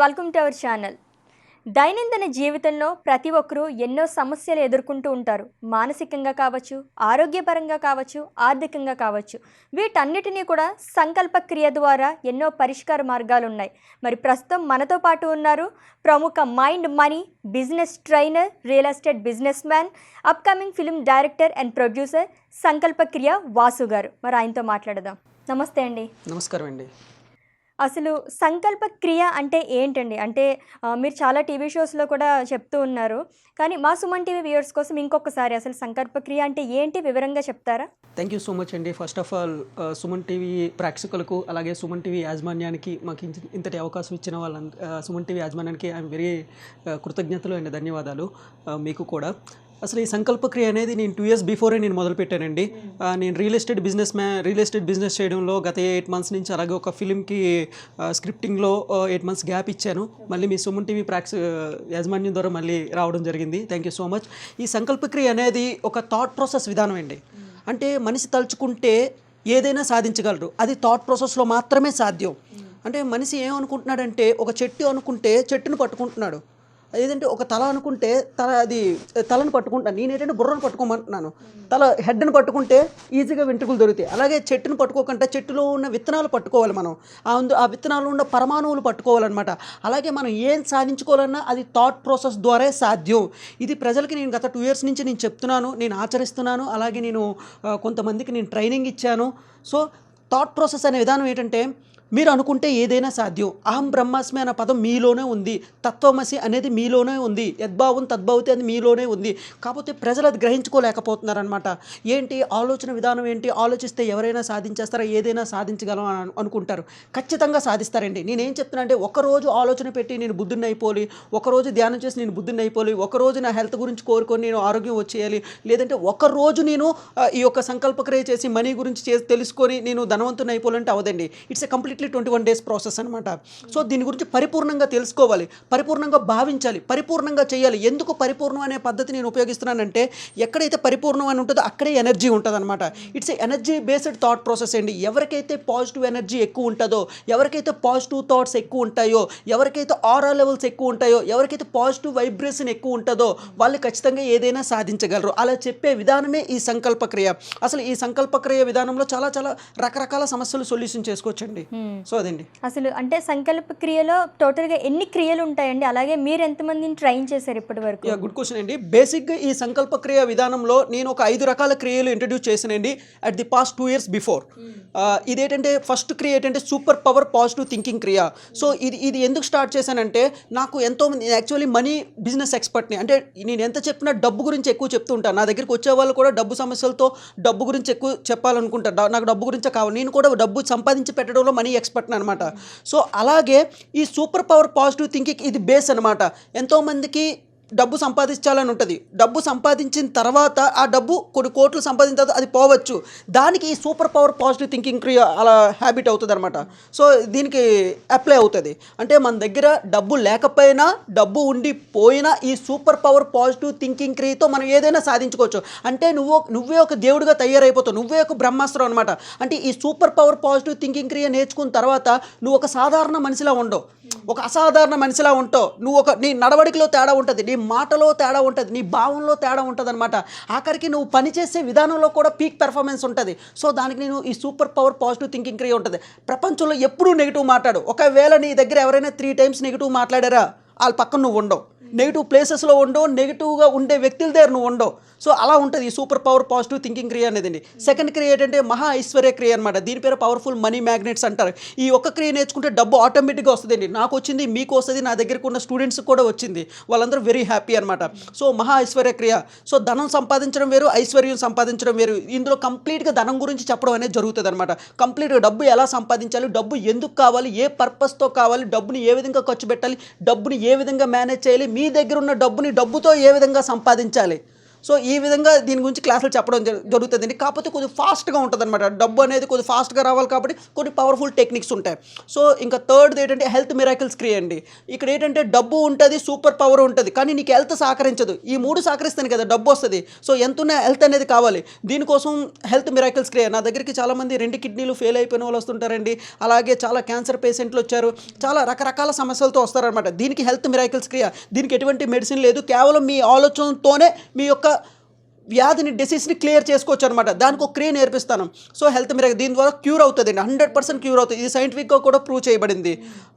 Welcome to our channel. దైనందిన జీవితంలో ప్రతి ఒక్కరూ ఎన్నో సమస్యలు ఎదుర్కొంటూ ఉంటారు. మానసికంగా కావచ్చు ఆరోగ్యపరంగా కావచ్చు ఆర్థికంగా కావచ్చు. వీటన్నిటినీ కూడా సంకల్ప క్రియ ద్వారా ఎన్నో పరిష్కార మార్గాలు ఉన్నాయి. మరి ప్రస్తుతం మనతో పాటు ఉన్నారు ప్రముఖ mind money business trainer real estate businessman upcoming film director and producer Sankalpa Kriya Vasu గారు. మరి ఆయనతో మాట్లాడదాం. నమస్తే అండి. నమస్కారం అండి అసలు సంకల్ప క్రియ అంటే ఏంటండి? అంటే మీరు చాలా టీవీ షోస్లో కూడా చెప్తూ ఉన్నారు. కానీ మా సుమన్ టీవీ వ్యూయర్స్ కోసం ఇంకొకసారి అసలు సంకల్ప క్రియ అంటే ఏంటి? వివరంగా చెప్తారా? థ్యాంక్ యూ సో మచ్ అండి. First of all Suman TV ప్రేక్షకులకు అలాగే సుమన్ టీవీ యాజమాన్యానికి మాకు ఇంతటి అవకాశం ఇచ్చిన వాళ్ళ సుమన్ టీవీ యాజమాన్యానికి ఐఎమ్ వెరీ కృతజ్ఞతలు అండ్. ధన్యవాదాలు మీకు కూడా. అసలు ఈ సంకల్ప క్రియ అనేది నేను టూ ఇయర్స్ బిఫోరే నేను మొదలుపెట్టానండి. ఆ, నేను రియల్ ఎస్టేట్ బిజినెస్ మ్యా రియల్ ఎస్టేట్ బిజినెస్ చేయడంలో గత ఎయిట్ మంత్స్ నుంచి అలాగే ఒక ఫిలింకి స్క్రిప్టింగ్లో ఎయిట్ మంత్స్ గ్యాప్ ఇచ్చాను. మళ్ళీ మీ సుమన్ టీవీ ప్రాక్స్ యాజమాన్యం ద్వారా మళ్ళీ రావడం జరిగింది. థ్యాంక్ యూ సో మచ్ ఈ సంకల్ప క్రియ అనేది ఒక థాట్ ప్రాసెస్ విధానం అండి. అంటే మనిషి తలుచుకుంటే ఏదైనా సాధించగలరు. అది థాట్ ప్రాసెస్లో మాత్రమే సాధ్యం. అంటే మనిషి ఏమనుకుంటున్నాడంటే ఒక చెట్టు అనుకుంటే చెట్టును పట్టుకుంటున్నాడు. ఏదంటే ఒక తల అనుకుంటే తల అది తలను పట్టుకుంటాను నేను ఏంటంటే బుర్రను పట్టుకోమంటున్నాను. తల హెడ్ని పట్టుకుంటే ఈజీగా వెంట్రుకలు దొరుకుతాయి. అలాగే చెట్టును పట్టుకోకుండా చెట్టులో ఉన్న విత్తనాలు పట్టుకోవాలి మనం. ఆ ఆ విత్తనాలు ఉన్న పరమాణువులు పట్టుకోవాలన్నమాట. అలాగే మనం ఏం సాధించుకోవాలన్నా అది థాట్ ప్రాసెస్ ద్వారా సాధ్యం. ఇది ప్రజలకి నేను గత టూ ఇయర్స్ నుంచి నేను చెప్తున్నాను నేను ఆచరిస్తున్నాను అలాగే నేను కొంతమందికి నేను ట్రైనింగ్ ఇచ్చాను. సో థాట్ ప్రాసెస్ అనే విధానం ఏంటంటే మీరు అనుకుంటే ఏదైనా సాధ్యం. అహం బ్రహ్మాస్మి అనే పదం మీలోనే ఉంది. తత్వమసి అనేది మీలోనే ఉంది. యద్భావం తద్భావతి అది మీలోనే ఉంది. కాకపోతే ప్రజలు అది గ్రహించుకోలేకపోతున్నారనమాట ఏంటి? ఆలోచన విధానం ఏంటి? ఆలోచిస్తే ఎవరైనా సాధించేస్తారా? ఏదైనా సాధించగలం అని అనుకుంటారు. ఖచ్చితంగా సాధిస్తారండి. నేనేం చెప్తున్నా అంటే ఒకరోజు ఆలోచన పెట్టి నేను బుద్ధుని అయిపోలి ఒకరోజు ధ్యానం చేసి నేను బుద్ధుని అయిపోలి ఒకరోజు నా హెల్త్ గురించి కోరుకొని నేను ఆరోగ్యం వచ్చేయాలి లేదంటే ఒకరోజు నేను ఈ యొక్క సంకల్పక్రియ చేసి మనీ గురించి చేసి తెలుసుకొని నేను ధనవంతుని అయిపోవాలంటే అవదండి. It's a completely twenty one days process అనమాట సో దీని గురించి పరిపూర్ణంగా తెలుసుకోవాలి. పరిపూర్ణంగా భావించాలి. పరిపూర్ణంగా చేయాలి. ఎందుకు పరిపూర్ణం అనే పద్ధతి నేను ఉపయోగిస్తున్నానంటే ఎక్కడైతే పరిపూర్ణం అని ఉంటుందో అక్కడే ఎనర్జీ ఉంటుంది అనమాట it's energy based thought process అండి. ఎవరికైతే పాజిటివ్ ఎనర్జీ ఎక్కువ ఉంటుందో ఎవరికైతే పాజిటివ్ థాట్స్ ఎక్కువ ఉంటాయో ఎవరికైతే ఆరా లెవెల్స్ ఎక్కువ ఉంటాయో ఎవరికైతే పాజిటివ్ వైబ్రేషన్ ఎక్కువ ఉంటుందో వాళ్ళు ఖచ్చితంగా ఏదైనా సాధించగలరు. అలా చెప్పే విధానమే ఈ సంకల్పక్రియ. అసలు ఈ సంకల్పక్రియ విధానంలో చాలా చాలా రకరకాల సమస్యలు సొల్యూషన్ చేసుకోవచ్చండి. Hmm. సో అదండి. అసలు అంటే సంకల్ప క్రియలో టోటల్గా ఎన్ని క్రియలు ఉంటాయండి? అలాగే మీరు ఎంతమందిని ట్రైన్ చేశారు ఇప్పటి వరకు? గుడ్ క్వశ్చన్ అండి. బేసిక్గా ఈ సంకల్ప క్రియ విధానంలో నేను ఒక ఐదు రకాల క్రియలు ఇంట్రడ్యూస్ చేశానండి at the past two years before. ఇదేంటంటే ఫస్ట్ క్రియ ఏంటంటే సూపర్ పవర్ పాజిటివ్ థింకింగ్ క్రియ. సో ఇది ఇది ఎందుకు స్టార్ట్ చేశానంటే నాకు ఎంతో మంది యాక్చువల్లీ మనీ బిజినెస్ ఎక్స్పర్ట్ని అంటే నేను ఎంత చెప్పినా డబ్బు గురించి ఎక్కువ చెప్తూ ఉంటాను నా దగ్గరికి వచ్చే వాళ్ళు కూడా డబ్బు సమస్యలతో డబ్బు గురించి ఎక్కువ చెప్పాలనుకుంటారు నాకు డబ్బు గురించే కావాలి. నేను కూడా డబ్బు సంపాదించి పెట్టడంలో మనీ ఎక్స్పర్ట్ని అనమాట సో అలాగే ఈ సూపర్ పవర్ పాజిటివ్ థింకింగ్ ఇది బేస్ అనమాట ఎంతోమందికి డబ్బు సంపాదించాలని ఉంటుంది. డబ్బు సంపాదించిన తర్వాత ఆ డబ్బు కొన్ని కోట్లు సంపాదించిన తర్వాత అది పోవచ్చు. దానికి ఈ సూపర్ పవర్ పాజిటివ్ థింకింగ్ క్రియ అలా హ్యాబిట్ అవుతుంది అనమాట సో దీనికి అప్లై అవుతుంది. అంటే మన దగ్గర డబ్బు లేకపోయినా డబ్బు ఉండి పోయినా ఈ సూపర్ పవర్ పాజిటివ్ థింకింగ్ క్రియతో మనం ఏదైనా సాధించుకోవచ్చు. అంటే నువ్వు నువ్వే ఒక దేవుడిగా తయారైపోతావు. నువ్వే ఒక బ్రహ్మాస్త్రం అనమాట అంటే ఈ సూపర్ పవర్ పాజిటివ్ థింకింగ్ క్రియ నేర్చుకున్న తర్వాత నువ్వు ఒక సాధారణ మనిషిలా ఉండవు. ఒక అసాధారణ మనిషిలా ఉంటావు. నువ్వు ఒక నీ నడవడికలో తేడా ఉంటుంది. నీ నీ మాటలో తేడా ఉంటుంది నీ భావంలో తేడా ఉంటుంది అనమాట ఆఖరికి నువ్వు పనిచేసే విధానంలో కూడా పీక్ పెర్ఫార్మెన్స్ ఉంటుంది. సో దానికి నేను ఈ సూపర్ పవర్ పాజిటివ్ థింకింగ్ క్రియ ఉంటుంది. ప్రపంచంలో ఎప్పుడూ నెగిటివ్ మాట్లాడు. ఒకవేళ నీ దగ్గర ఎవరైనా త్రీ టైమ్స్ నెగిటివ్ మాట్లాడారా వాళ్ళ పక్కన నువ్వు ఉండవు. నెగిటివ్ ప్లేసెస్లో ఉండవు నెగిటివ్గా ఉండే వ్యక్తుల దగ్గర నువ్వు ఉండవు. సో అలా ఉంటుంది ఈ సూపర్ పవర్ పాజిటివ్ థింకింగ్ క్రియ అనేది సెకండ్ క్రియ ఏంటంటే మహా ఐశ్వర్య క్రియ అనమాట దీని పేరు పవర్ఫుల్ మనీ మ్యాగ్నెట్స్ అంటారు. ఈ ఒక్క క్రియ నేర్చుకుంటే డబ్బు ఆటోమేటిక్గా వస్తుందండి. నాకు వచ్చింది మీకు వస్తుంది నా దగ్గరకు ఉన్న స్టూడెంట్స్ కూడా వచ్చింది. వాళ్ళందరూ వెరీ హ్యాపీ అనమాట సో మహా ఐశ్వర్య క్రియ. సో ధనం సంపాదించడం వేరు ఐశ్వర్యం సంపాదించడం వేరు. ఇందులో కంప్లీట్గా ధనం గురించి చెప్పడం అనేది జరుగుతుంది అనమాట కంప్లీట్గా డబ్బు ఎలా సంపాదించాలి డబ్బు ఎందుకు కావాలి ఏ పర్పస్తో కావాలి డబ్బుని ఏ విధంగా ఖర్చు పెట్టాలి డబ్బుని ఏ విధంగా మేనేజ్ చేయాలి మీ దగ్గర ఉన్న డబ్బుని డబ్బుతో ఏ విధంగా సంపాదించాలి? సో ఈ విధంగా దీని గురించి క్లాసులు చెప్పడం జరు- జరుగుతుందండి. కాకపోతే కొంచెం ఫాస్ట్గా ఉంటుంది అనమాట డబ్బు అనేది కొద్దిగా ఫాస్ట్గా రావాలి కాబట్టి కొన్ని పవర్ఫుల్ టెక్నిక్స్ ఉంటాయి. సో ఇంకా థర్డ్ది ఏంటంటే హెల్త్ మిరాకిల్స్ క్రియ అండి. ఇక్కడ ఏంటంటే డబ్బు ఉంటుంది సూపర్ పవర్ ఉంటుంది కానీ నీకు హెల్త్ సహకరించదు. ఈ మూడు సహకరిస్తాను కదా డబ్బు వస్తుంది. సో ఎంత ఉన్న హెల్త్ అనేది కావాలి. దీనికోసం హెల్త్ మిరాకిల్స్ క్రియ. నా దగ్గరికి చాలామంది రెండు కిడ్నీలు ఫెయిల్ అయిపోయిన వాళ్ళు వస్తుంటారండి. అలాగే చాలా క్యాన్సర్ పేషెంట్లు వచ్చారు. చాలా రకరకాల సమస్యలతో వస్తారనమాట దీనికి హెల్త్ మిరాకిల్స్ క్రియ. దీనికి ఎటువంటి మెడిసిన్ లేదు. కేవలం మీ ఆలోచనతోనే మీ యొక్క వ్యాధిని డిసీజ్ని క్లియర్ చేసుకోవచ్చు అనమాట దానికి ఒక క్రియ నేర్పిస్తాను. సో హెల్త్ మీరు దీని ద్వారా క్యూర్ అవుతుంది అండి హండ్రెడ్ పర్సెంట్ క్యూర్ అవుతుంది. ఇది సైంటిఫిక్గా కూడా ప్రూవ్ చేయబడింది.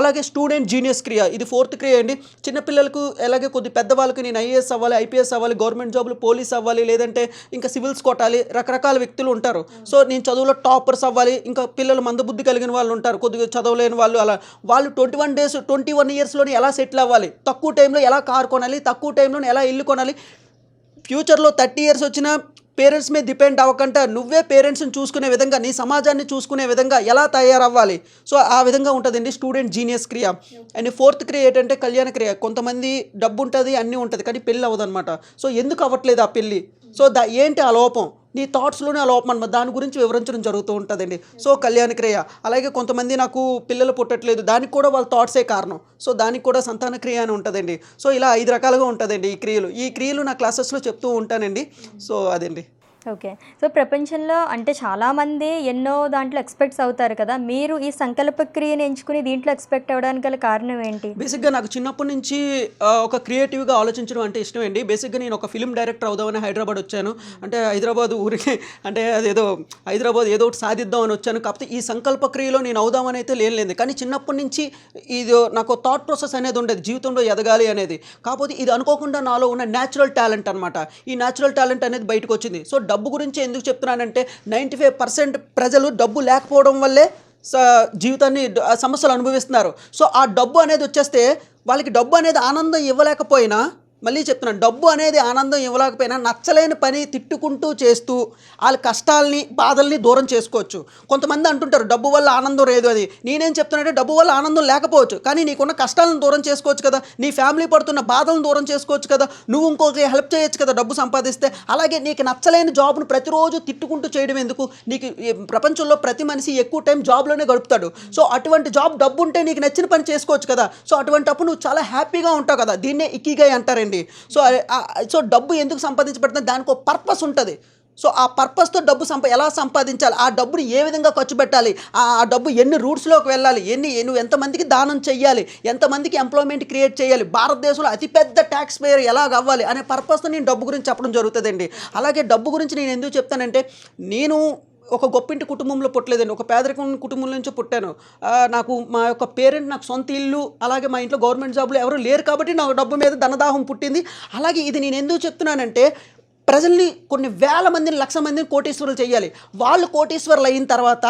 అలాగే స్టూడెంట్ జీనియస్ క్రియ. ఇది ఫోర్త్ క్రియ అండి. చిన్నపిల్లలకు అలాగే కొద్ది పెద్దవాళ్ళకి నేను ఐఏఎస్ అవ్వాలి ఐపీఎస్ అవ్వాలి గవర్నమెంట్ జాబ్లు పోలీస్ అవ్వాలి లేదంటే ఇంకా సివిల్స్ కొట్టాలి రకరకాల వ్యక్తులు ఉంటారు. సో నేను చదువులో టాపర్స్ అవ్వాలి ఇంకా పిల్లలు మందబుద్ధి కలిగిన వాళ్ళు ఉంటారు. కొద్దిగా చదవలేని వాళ్ళు అలా. వాళ్ళు twenty one days twenty one ఇయర్స్లోనే ఎలా సెటిల్ అవ్వాలి? తక్కువ టైంలో ఎలా కార్ కొనాలి? తక్కువ టైంలో ఎలా ఇల్లు కొనాలి? ఫ్యూచర్లో థర్టీ ఇయర్స్ వచ్చిన పేరెంట్స్ మీద డిపెండ్ అవ్వకుండా నువ్వే పేరెంట్స్ని చూసుకునే విధంగా నీ సమాజాన్ని చూసుకునే విధంగా ఎలా తయారవ్వాలి? సో ఆ విధంగా ఉంటుందండి స్టూడెంట్ జీనియస్ క్రియ. అండ్ ఫోర్త్ క్రియ ఏంటంటే కళ్యాణ క్రియ. కొంతమంది డబ్బు ఉంటుంది అన్నీ ఉంటుంది కానీ పెళ్ళి అవ్వదన్నమాట. సో ఎందుకు అవ్వట్లేదు ఆ పెళ్ళి? సో దా ఏంటి ఆ లోపం? నీ థాట్స్లోనే ఆ లోపం అనమాట దాని గురించి వివరించడం జరుగుతూ ఉంటుందండి. సో కళ్యాణ క్రియ అలాగే కొంతమంది నాకు పిల్లలు పుట్టట్లేదు దానికి కూడా వాళ్ళ థాట్సే కారణం. సో దానికి కూడా సంతాన క్రియ అని ఉంటుందండి. సో ఇలా ఐదు రకాలుగా ఉంటుందండి ఈ క్రియలు. ఈ క్రియలు నా క్లాసెస్లో చెప్తూ ఉంటానండి. సో అదండి. ఓకే. సో ప్రపంచంలో అంటే చాలామంది ఎన్నో దాంట్లో ఎక్స్పెక్ట్స్ అవుతారు కదా మీరు ఈ సంకల్ప క్రియను ఎంచుకుని దీంట్లో ఎక్స్పెక్ట్ అవ్వడానికి గల కారణం ఏంటి? బేసిక్గా నాకు చిన్నప్పటి నుంచి ఒక క్రియేటివ్గా ఆలోచించడం అంటే ఇష్టం అండి. బేసిక్గా నేను ఒక ఫిల్మ్ డైరెక్టర్ అవుదామని హైదరాబాద్ వచ్చాను. అంటే హైదరాబాద్ ఊరికి అంటే అదేదో హైదరాబాద్ ఏదో ఒకటి సాధిద్దాం అని వచ్చాను. కాకపోతే ఈ సంకల్ప క్రియలో నేను అవుదామని అయితే లేని కానీ చిన్నప్పటి నుంచి ఇది నాకు థాట్ ప్రాసెస్ అనేది ఉండేది జీవితంలో ఎదగాలి అనేది. కాకపోతే ఇది అనుకోకుండా నాలో ఉన్న న్యాచురల్ టాలెంట్ అనమాట ఈ న్యాచురల్ టాలెంట్ అనేది బయటకు వచ్చింది. సో డబ్బు గురించి ఎందుకు చెప్తున్నానంటే నైంటీ ఫైవ్ పర్సెంట్ ప్రజలు డబ్బు లేకపోవడం వల్లే స జీవితాన్ని సమస్యలు అనుభవిస్తున్నారు. సో ఆ డబ్బు అనేది వచ్చేస్తే వాళ్ళకి డబ్బు అనేది ఆనందం ఇవ్వలేకపోయినా మళ్ళీ చెప్తున్నాను డబ్బు అనేది ఆనందం ఇవ్వలేకపోయినా నచ్చలేని పని తిట్టుకుంటూ చేస్తూ వాళ్ళ కష్టాలని బాధల్ని దూరం చేసుకోవచ్చు. కొంతమంది అంటుంటారు డబ్బు వల్ల ఆనందం లేదు అది. నేనేం చెప్తున్నానంటే డబ్బు వల్ల ఆనందం లేకపోవచ్చు కానీ నీకున్న కష్టాలను దూరం చేసుకోవచ్చు కదా. నీ ఫ్యామిలీ పడుతున్న బాధలను దూరం చేసుకోవచ్చు కదా. నువ్వు ఇంకొకరికి హెల్ప్ చేయొచ్చు కదా డబ్బు సంపాదిస్తే. అలాగే నీకు నచ్చలేని జాబ్ను ప్రతిరోజు తిట్టుకుంటూ చేయడం ఎందుకు? నీకు ఈ ప్రపంచంలో ప్రతి మనిషి ఎక్కువ టైం జాబ్లోనే గడుపుతాడు. సో అటువంటి జాబ్ డబ్బు ఉంటే నీకు నచ్చిన పని చేసుకోవచ్చు కదా. సో అటువంటి అప్పుడు నువ్వు చాలా హ్యాపీగా ఉంటావు కదా. దీన్నే ఇక్కిగా అంటారండి సో సో డబ్బు ఎందుకు సంపాదించబడుతుంది దానికి ఒక పర్పస్ ఉంటుంది. సో ఆ పర్పస్తో డబ్బు సంపా ఎలా సంపాదించాలి? ఆ డబ్బుని ఏ విధంగా ఖర్చు పెట్టాలి? ఆ డబ్బు ఎన్ని రూట్స్లోకి వెళ్ళాలి? ఎన్ని నువ్వు ఎంతమందికి దానం చేయాలి ఎంతమందికి ఎంప్లాయ్మెంట్ క్రియేట్ చేయాలి భారతదేశంలో అతిపెద్ద ట్యాక్స్ పేయర్ ఎలాగ అవ్వాలి? అనే పర్పస్తో నేను డబ్బు గురించి చెప్పడం జరుగుతుందండి. అలాగే డబ్బు గురించి నేను ఎందుకు చెప్తానంటే నేను ఒక గొప్పింటి కుటుంబంలో పుట్టలేదండి. ఒక పేదరికం కుటుంబం నుంచి పుట్టాను. నాకు మా యొక్క పేరెంట్ నాకు సొంత ఇల్లు అలాగే మా ఇంట్లో గవర్నమెంట్ జాబ్లు ఎవరు లేరు కాబట్టి నాకు డబ్బు మీద ధనదాహం పుట్టింది. అలాగే ఇది నేను ఎందుకు చెప్తున్నానంటే ప్రజల్ని కొన్ని వేల మందిని లక్ష మందిని కోటీశ్వరులు చేయాలి. వాళ్ళు కోటీశ్వరులు అయిన తర్వాత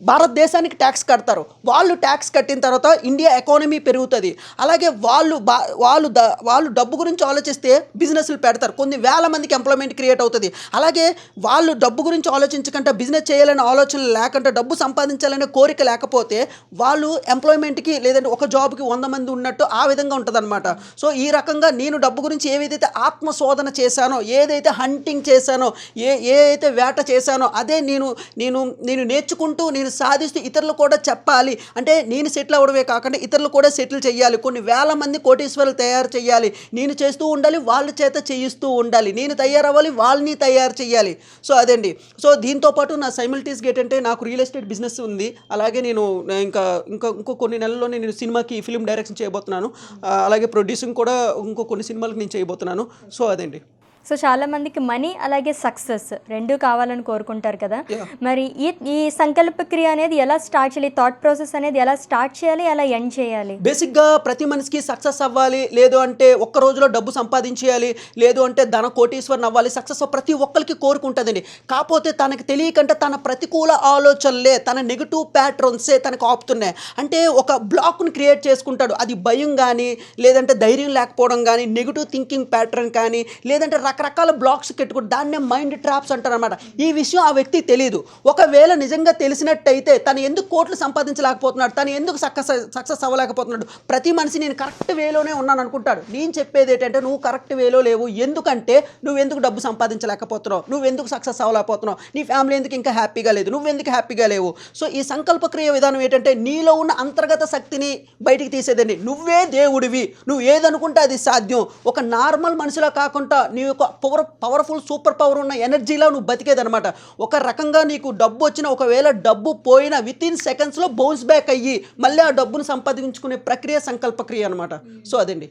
భారతదేశానికి ట్యాక్స్ కడతారు. వాళ్ళు ట్యాక్స్ కట్టిన తర్వాత ఇండియా ఎకానమీ పెరుగుతుంది. అలాగే వాళ్ళు బా వాళ్ళు ద వాళ్ళు డబ్బు గురించి ఆలోచిస్తే బిజినెస్లు పెడతారు. కొన్ని వేల మందికి ఎంప్లాయ్మెంట్ క్రియేట్ అవుతుంది. అలాగే వాళ్ళు డబ్బు గురించి ఆలోచించకుండా బిజినెస్ చేయాలనే ఆలోచన లేకుండా డబ్బు సంపాదించాలనే కోరిక లేకపోతే వాళ్ళు ఎంప్లాయ్మెంట్కి లేదంటే ఒక జాబ్కి వంద మంది ఉన్నట్టు ఆ విధంగా ఉంటుందన్నమాట. సో ఈ రకంగా నేను డబ్బు గురించి ఏదైతే ఆత్మశోధన చేశానో ఏదైతే హంటింగ్ చేశానో ఏ ఏ అయితే వేట చేశానో అదే నేను నేను నేను నేర్చుకుంటూ నేను సాధిస్తూ ఇతరులు కూడా చెప్పాలి. అంటే నేను సెటిల్ అవ్వడమే కాకుండా ఇతరులు కూడా సెటిల్ చేయాలి కొన్ని వేల మంది కోటీశ్వరులు తయారు చేయాలి నేను చేస్తూ ఉండాలి వాళ్ళ చేత చేయిస్తూ ఉండాలి. నేను తయారవ్వాలి వాళ్ళని తయారు చేయాలి సో అదండి. సో దీంతో పాటు నా సైమిల్టీస్ గేట్ అంటే నాకు రియల్ ఎస్టేట్ బిజినెస్ ఉంది. అలాగే నేను ఇంకా ఇంకా ఇంకో కొన్ని నెలల్లోనే నేను సినిమాకి ఫిల్మ్ డైరెక్షన్ చేయబోతున్నాను. అలాగే ప్రొడ్యూసింగ్ కూడా ఇంకో కొన్ని సినిమాలకు నేను చేయబోతున్నాను. సో అదండి. సో చాలా మందికి మనీ అలాగే సక్సెస్ రెండు కావాలని కోరుకుంటారు కదా. మరి ఈ ఈ సంకల్ప క్రియ అనేది ఎలా స్టార్ట్ చేయాలి? థాట్ ప్రాసెస్ అనేది ఎలా స్టార్ట్ చేయాలి? ఎలా ఎండ్ చేయాలి? బేసిక్గా ప్రతి మనిషికి సక్సెస్ అవ్వాలి. లేదు అంటే ఒక్క రోజులో డబ్బు సంపాదించేయాలి. లేదు అంటే ధన కోటీశ్వరన్ అవ్వాలి సక్సెస్ ప్రతి ఒక్కరికి కోరుకుంటుందండి. కాకపోతే తనకి తెలియకంటే తన ప్రతికూల ఆలోచనలే తన నెగిటివ్ ప్యాటర్న్సే తనకు ఆపుతున్నాయి. అంటే ఒక బ్లాక్ని క్రియేట్ చేసుకుంటాడు. అది భయం కానీ లేదంటే ధైర్యం లేకపోవడం కానీ నెగిటివ్ థింకింగ్ ప్యాటర్న్ కానీ లేదంటే రకరకాల బ్లాక్స్ పెట్టుకుని దాన్నే మైండ్ ట్రాప్స్ అంటారనమాట ఈ విషయం ఆ వ్యక్తి తెలియదు ఒకవేళ నిజంగా తెలిసినట్టయితే తను ఎందుకు కోట్లు సంపాదించలేకపోతున్నాడు? తను ఎందుకు సక్సెస్ సక్సెస్ అవ్వలేకపోతున్నాడు? ప్రతి మనిషి నేను కరెక్ట్ వేలోనే ఉన్నాను అనుకుంటాడు. నేను చెప్పేది ఏంటంటే నువ్వు కరెక్ట్ వేలో లేవు. ఎందుకంటే నువ్వు ఎందుకు డబ్బు సంపాదించలేకపోతున్నావు? నువ్వు ఎందుకు సక్సెస్ అవ్వలేకపోతున్నావు? నీ ఫ్యామిలీ ఎందుకు ఇంకా హ్యాపీగా లేదు? నువ్వు ఎందుకు హ్యాపీగా లేవు? సో ఈ సంకల్ప క్రియ విధానం ఏంటంటే నీలో ఉన్న అంతర్గత శక్తిని బయటికి తీసేదండి. నువ్వే దేవుడివి. నువ్వు ఏదనుకుంటే అది సాధ్యం. ఒక నార్మల్ మనిషిలా కాకుండా నీ యొక్క పవర్ పవర్ఫుల్ సూపర్ పవర్ ఉన్న ఎనర్జీలో నువ్వు బతికేదనమాట ఒక రకంగా నీకు డబ్బు వచ్చిన ఒకవేళ డబ్బు పోయిన విత్ ఇన్ సెకండ్స్లో బౌన్స్ బ్యాక్ అయ్యి మళ్ళీ ఆ డబ్బును సంపాదించుకునే ప్రక్రియ సంకల్పక్రియ అనమాట సో అదండి.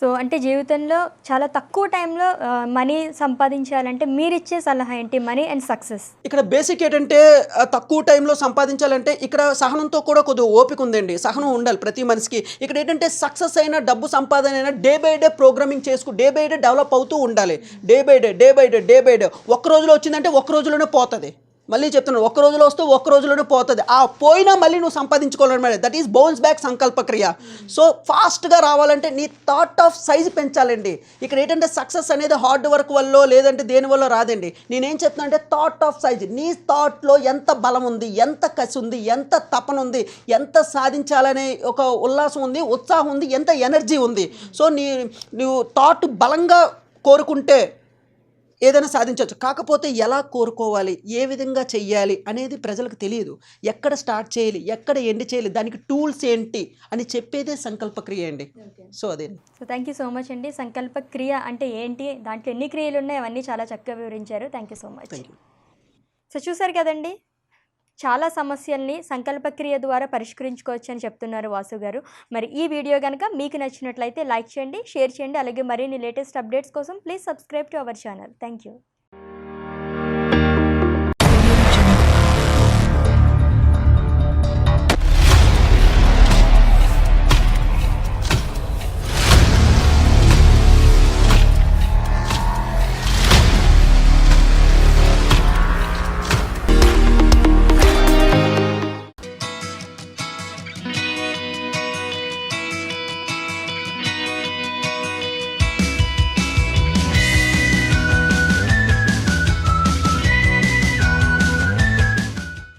సో అంటే జీవితంలో చాలా తక్కువ టైంలో మనీ సంపాదించాలంటే మీరు ఇచ్చే సలహా ఏంటి? Money and success. ఇక్కడ బేసిక్ ఏంటంటే తక్కువ టైంలో సంపాదించాలంటే ఇక్కడ సహనంతో కూడా కొద్దిగా ఓపిక ఉందండి. సహనం ఉండాలి ప్రతి మనిషికి. ఇక్కడ ఏంటంటే సక్సెస్ అయినా డబ్బు సంపాదన అయినా డే బై డే ప్రోగ్రామింగ్ చేసుకు డే బై డే డెవలప్ అవుతూ ఉండాలి. Day by day day by day day by day. ఒక్క రోజులో వచ్చిందంటే ఒక్క రోజులోనే పోతుంది. మళ్ళీ చెప్తున్నాను ఒక్క రోజులో వస్తే ఒక్క రోజులోనే పోతుంది. ఆ పోయినా మళ్ళీ నువ్వు సంపాదించుకోవాలన్నమాట that is bounce back Sankalpa Kriya. So ఫాస్ట్గా రావాలంటే నీ థాట్ ఆఫ్ సైజ్ పెంచాలండి. ఇక్కడ ఏంటంటే సక్సెస్ అనేది హార్డ్ వర్క్ వల్ల లేదంటే దేని వల్ల రాదండి. నేనేం చెప్తున్నా అంటే థాట్ ఆఫ్ సైజ్ నీ థాట్లో ఎంత బలం ఉంది ఎంత కసి ఉంది ఎంత తపన ఉంది ఎంత సాధించాలనే ఒక ఉల్లాసం ఉంది ఉత్సాహం ఉంది ఎంత ఎనర్జీ ఉంది. సో నీ నువ్వు థాట్ బలంగా కోరుకుంటే ఏదైనా సాధించవచ్చు. కాకపోతే ఎలా కోరుకోవాలి? ఏ విధంగా చెయ్యాలి అనేది ప్రజలకు తెలియదు. ఎక్కడ స్టార్ట్ చేయాలి? ఎక్కడ ఎండ్ చేయాలి? దానికి టూల్స్ ఏంటి? అని చెప్పేదే సంకల్ప క్రియ అండి సో అదే. So thank you so much అండి. సంకల్ప క్రియ అంటే ఏంటి? దాంట్లో ఎన్ని క్రియలు ఉన్నాయి అవన్నీ చాలా చక్కగా వివరించారు. Thank you so much so చూసారు కదండి? చాలా సమస్యల్ని సంకల్పక్రియ ద్వారా పరిష్కరించుకోవచ్చు అని చెప్తున్నారు వాసు గారు. మరి ఈ వీడియో కనుక మీకు నచ్చినట్లయితే లైక్ చేయండి షేర్ చేయండి అలాగే మరిన్ని లేటెస్ట్ అప్డేట్స్ కోసం please subscribe to our channel. Thank you